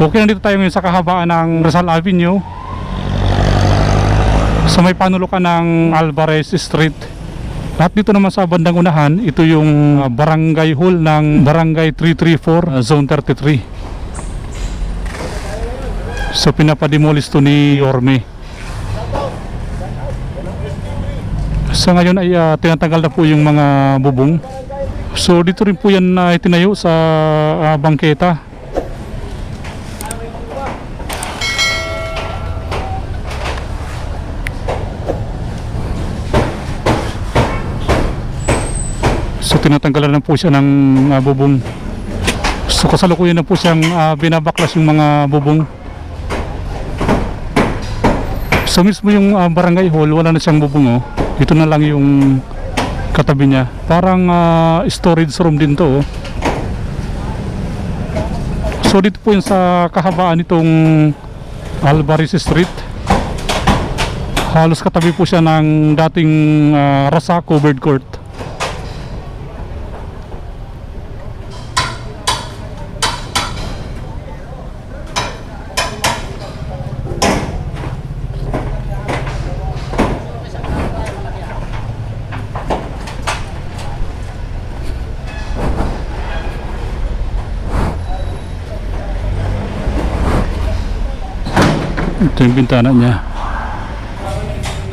Okay, nandito tayo ngayon sa kahabaan ng Rizal Avenue. Sa may panulukan ng Alvarez Street. At dito naman sa bandang unahan, ito yung uh, barangay hall ng Barangay 334, uh, Zone 33. So pinapademolish to ni Orme. Sa ngayon ay uh, tinatanggal na po yung mga bubong. So dito rin po yan na itinayo sa uh, bangketa. So tinatanggalan na po siya ng uh, bubong. So kasalukuyan na po siyang uh, binabaklas yung mga bubong. So mismo yung uh, barangay hall, wala na siyang bubong oh. Ito na lang yung katabi niya. Parang uh, storage room din to oh. So dito po yun sa kahabaan nitong Alvarez Street. Halos katabi po siya ng dating uh, Rasaco Bird Court. Ito yung bintana niya.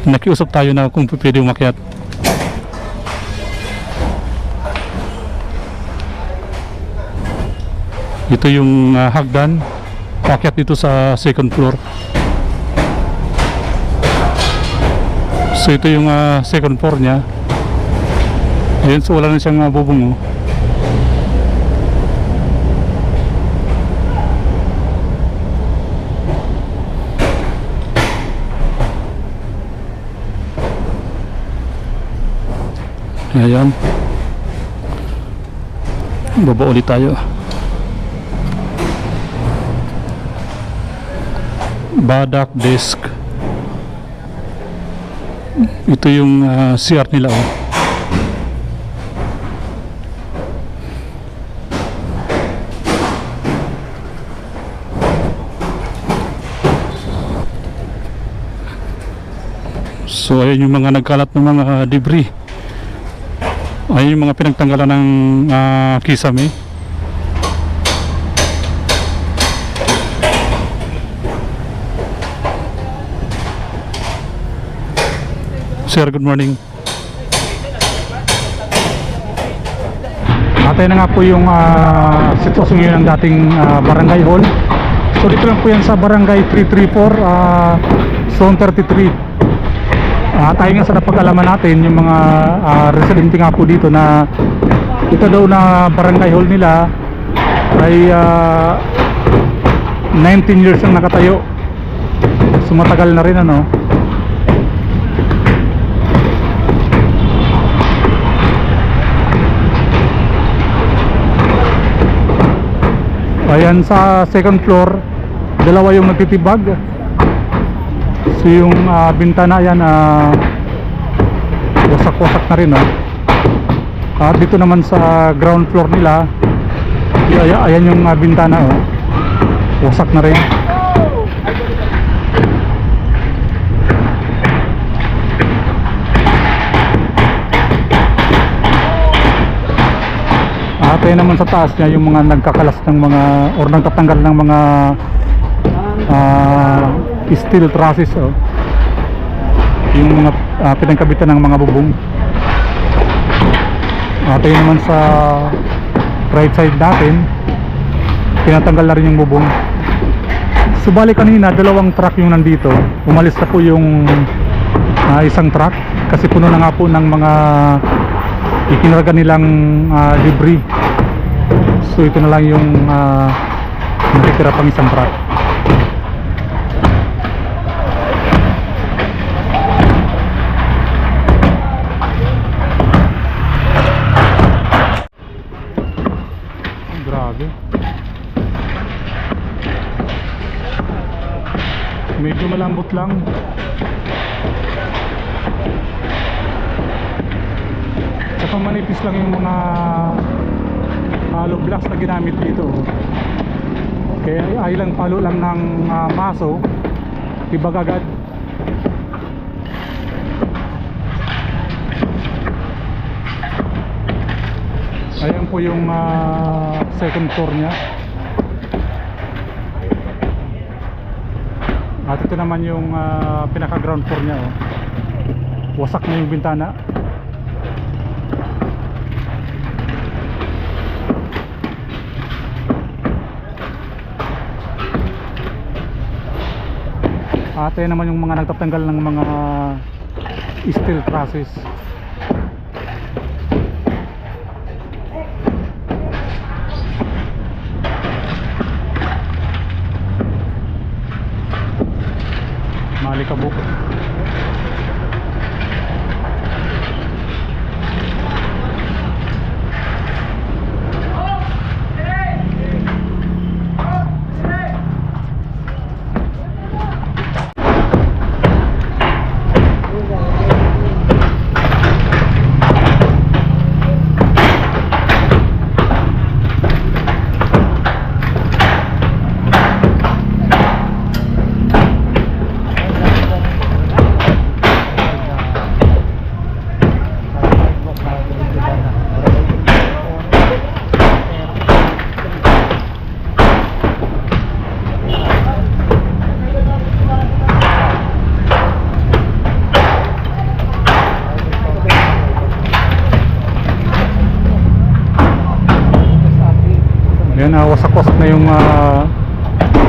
Nakiusap tayo na kung pwede umakyat. Ito yung ah, hagdan. Pakyat dito sa second floor. So ito yung ah, second floor niya. Ayun, so wala na siyang uh, bubong. Oh. Ayan. Baba ulit tayo. Badak desk. Ito yung ah, CR nila oh. So ayun yung mga nagkalat ng mga debris. Ayun yung mga pinagtanggalan ng uh, kisame. Sir, good morning. Atay na nga po yung uh, sitwasyon ngayon ng dating ah, barangay hall. So dito lang po yan sa barangay 334, uh, zone 33. Ah, tayo nga sa napag-alaman natin yung mga ah, residente nga po dito na ito daw na barangay hall nila ay ah, 19 years ang nakatayo. So matagal na rin ano. Ayan sa second floor, dalawa yung nagtitibag. So yung ah, bintana yan ah, wasak-wasak na rin ah. At dito naman sa ground floor nila, ay- ayan yung ah, bintana oh. Wasak na rin. At ayan naman sa taas niya yung mga nagkakalas ng mga or nagtatanggal ng mga ah, steel trusses oh. yung mga ah, pinagkabitan ng mga bubong. At yun naman sa right side natin tinatanggal na rin yung bubong. Subali kanina dalawang truck yung nandito. Umalis na po yung ah, isang truck kasi puno na nga po ng mga ikinarga nilang ah, debris. So ito na lang yung ah, nakitira pang isang truck Medyo malambot lang. Saka manipis lang yung mga hollow blocks na ginamit dito. Kaya ay lang palo lang ng ah, maso, tibag agad. Ayan po yung ah, second floor niya. At ito naman yung ah, pinaka ground floor niya. Oh. Wasak na yung bintana. At ayan naman yung mga nagtatanggal ng mga steel trusses. acabou. Ayan, uh, wasak-wasak na yung ah,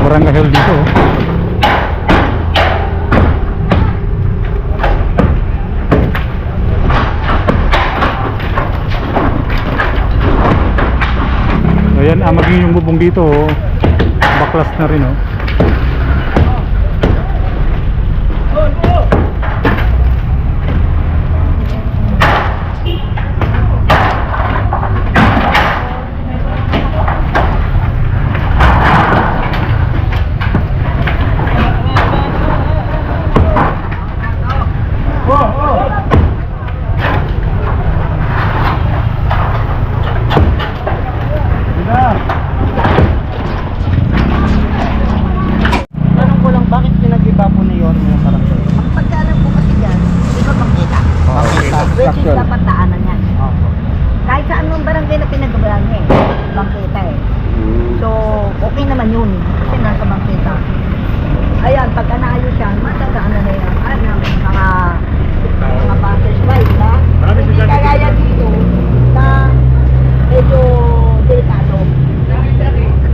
barangay hall dito. oh. Ayan, ah, maging yung bubong dito, oh, baklas na rin. Oh. Tanong ko lang, bakit pinag-iba po ni Yorme yung barangay? Ang pagkaalam ko kasi dyan, di ba makita? Is dapat daanan yan. Opo. Kahit saan nung barangay na pinagabalan niya eh. Bangkita eh. So, okay naman yun. Kasi nasa bangkita. Ayan, pagka naayos yan, matadaanan na yan. Ano, mga mga passers by, di ba? Hindi kagaya dito na medyo delikado.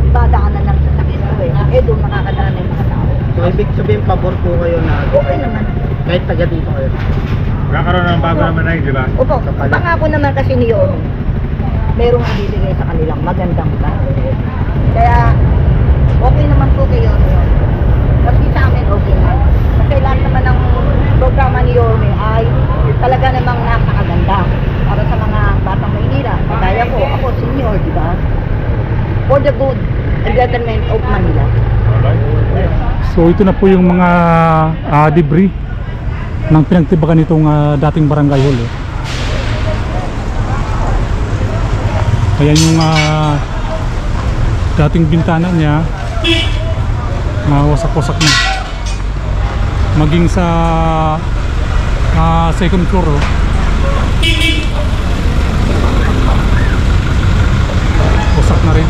Diba, daanan ng sasakyan ko eh. Eh, doon makakadaan na yung mga tao. So, ibig sabihin, pabor po kayo na Okay naman. kahit taga dito kayo. Magkakaroon ng bago naman na di ba? Opo, pangako naman kasi ni Yorme, merong ibibigay sa kanilang magandang bahay. Kaya, okay naman po kay yun. Kasi sa amin, okay naman. Kasi lahat naman ng programa ni Yorme ay talaga namang napakaganda para sa mga batang Maynila. Kagaya ko, ako senior, di ba? For the good and betterment of Manila. So ito na po yung mga ah, debris ng pinagtibakan nitong ah, dating barangay hall. Eh. Ayan yung ah, dating bintana niya na wasak-wasak na. Maging sa ah, second floor oh. Wasak na rin.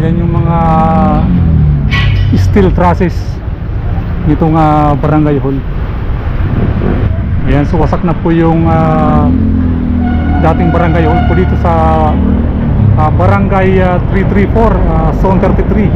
Ayan yung mga steel trusses nitong ah, barangay hall. Ayan, so wasak na po yung ah, dating barangay hall po dito sa ah, barangay ah, 334, ah, zone 33.